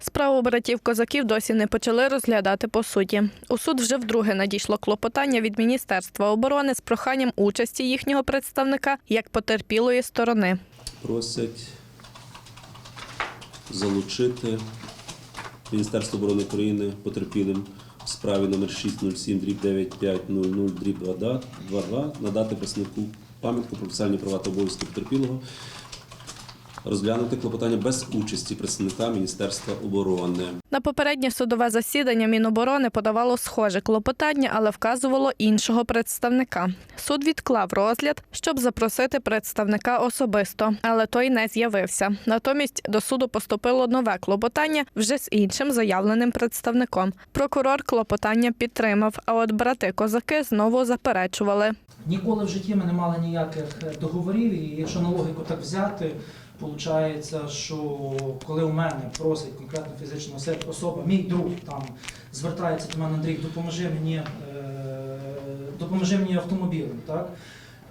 Справу братів козаків досі не почали розглядати по суті. У суд вже вдруге надійшло клопотання від Міністерства оборони з проханням участі їхнього представника як потерпілої сторони. просять залучити Міністерство оборони України потерпілим в справі номер 607 дріб 9500 дріб 22 надати представнику пам'ятку про процесуальні права та обов'язки потерпілого розглянути клопотання без участі представника Міністерства оборони. На попереднє судове засідання Міноборони подавало схоже клопотання, але вказувало іншого представника. Суд відклав розгляд, щоб запросити представника особисто, але той не з'явився. Натомість до суду поступило нове клопотання вже з іншим заявленим представником. Прокурор клопотання підтримав, а от брати козаки знову заперечували. Ніколи в житті ми не мали ніяких е, договорів, і якщо на логіку так взяти, виходить, що коли у мене просить конкретно фізична особ- особа, мій друг там звертається до мене, Андрій, допоможи мені, е, допоможи мені автомобілем, так?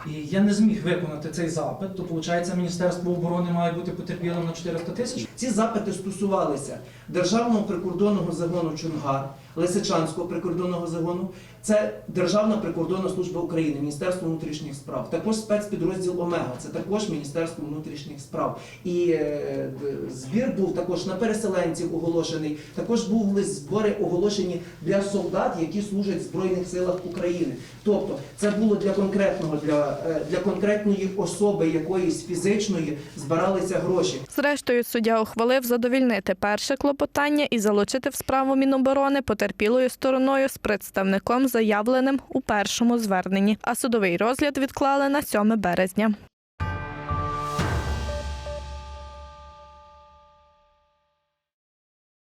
І я не зміг виконати цей запит, то виходить, Міністерство оборони має бути потерпілим на 400 тисяч. Ці запити стосувалися Державного прикордонного загону Чонгар, Лисичанського прикордонного загону. Це Державна прикордонна служба України, Міністерство внутрішніх справ. Також спецпідрозділ Омега, це також Міністерство внутрішніх справ. І е, збір був також на переселенців оголошений. Також були збори оголошені для солдат, які служать в Збройних силах України. Тобто це було для конкретного для, е, для конкретної особи якоїсь фізичної збиралися гроші. Зрештою, суддя ухвалив задовільнити перше клопотання і залучити в справу Міноборони потерпілою стороною з представником, заявленим у першому зверненні. А судовий розгляд відклали на 7 березня.